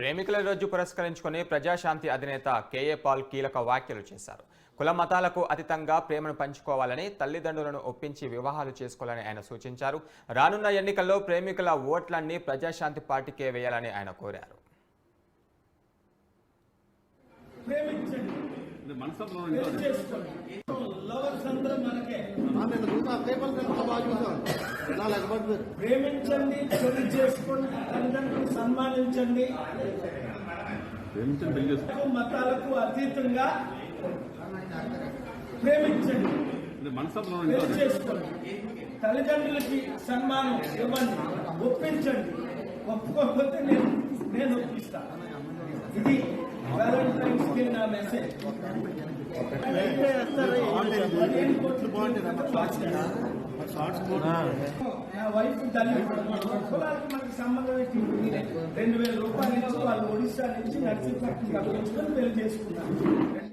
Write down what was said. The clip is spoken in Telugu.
ప్రేమికుల రోజు పురస్కరించుకొని ప్రజాశాంతి అధినేత కేఏ పాల్ కీలక వ్యాఖ్యలు చేశారు. కుల మతాలకు అతీతంగా ప్రేమను పంచుకోవాలని తల్లిదండ్రులను ఒప్పించి వివాహాలు చేసుకోవాలని ఆయన సూచించారు. రానున్న ఎన్నికల్లో ప్రేమికుల ఓట్లన్నీ ప్రజాశాంతి పార్టీకే వేయాలని ఆయన కోరారు. ప్రేమించండి. సన్మానించండి. మతాలకు అతీతంగా ప్రేమించండి. పెళ్ళి చేసుకోండి. తల్లిదండ్రులకి సన్మానం ఇవ్వండి ఒప్పించండి. ఒప్పుకోకపోతే నేను నేను ఒప్పిస్తా. ఇది వ్యాలంటైన్స్ డే నా మెసేజ్ నా వైఫ్ దళిత కులాలకు మనకి సంబంధం ఏంటి రెండు వేల రూపాయలు ఇచ్చి వాళ్ళు ఒడిశా నుంచి నర్సీపట్నం పంపించుకొని పెళ్ళి చేసుకున్నారు